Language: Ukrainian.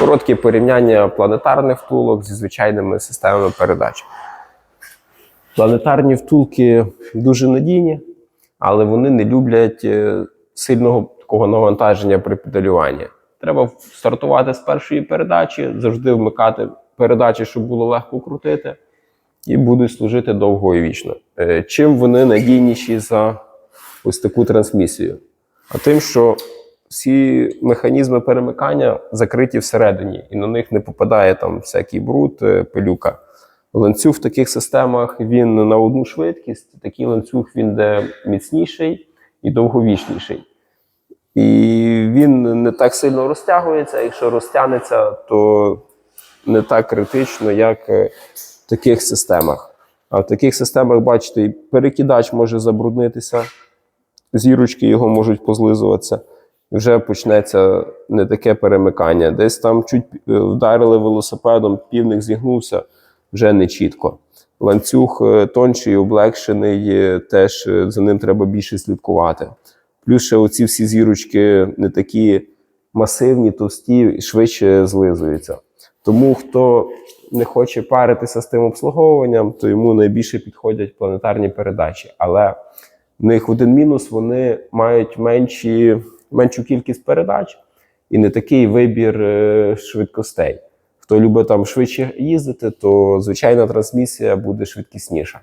Коротке порівняння планетарних втулок зі звичайними системами передач. Планетарні втулки дуже надійні, але вони не люблять е, сильного такого навантаження при педалюванні. Треба стартувати з першої передачі, завжди вмикати передачі, щоб було легко крутити, і будуть служити довго і вічно. Е, Чим вони надійніші за ось таку трансмісію? А тим, що всі механізми перемикання закриті всередині, і на них не попадає там всякий бруд, е, пилюка. Ланцюг в таких системах він на одну швидкість. Такий ланцюг він де міцніший і довговічніший. І він не так сильно розтягується. Якщо розтягнеться, то не так критично, як е, в таких системах. А в таких системах, бачите, перекидач може забруднитися, зірочки його можуть позлизуватися. Вже почнеться не таке перемикання. Десь там чуть е, вдарили велосипедом, півник зігнувся, вже не чітко. Ланцюг е, тонший, облегшений, е, теж за ним треба більше слідкувати. Плюс ще оці всі зірочки не такі масивні, товсті, і швидше злизуються. Тому хто не хоче паритися з тим обслуговуванням, то йому найбільше підходять планетарні передачі. Але в них один мінус: вони мають менші, меншу кількість передач і не такий вибір е, швидкостей. Хто любить там швидше їздити, то звичайна трансмісія буде швидкісніша.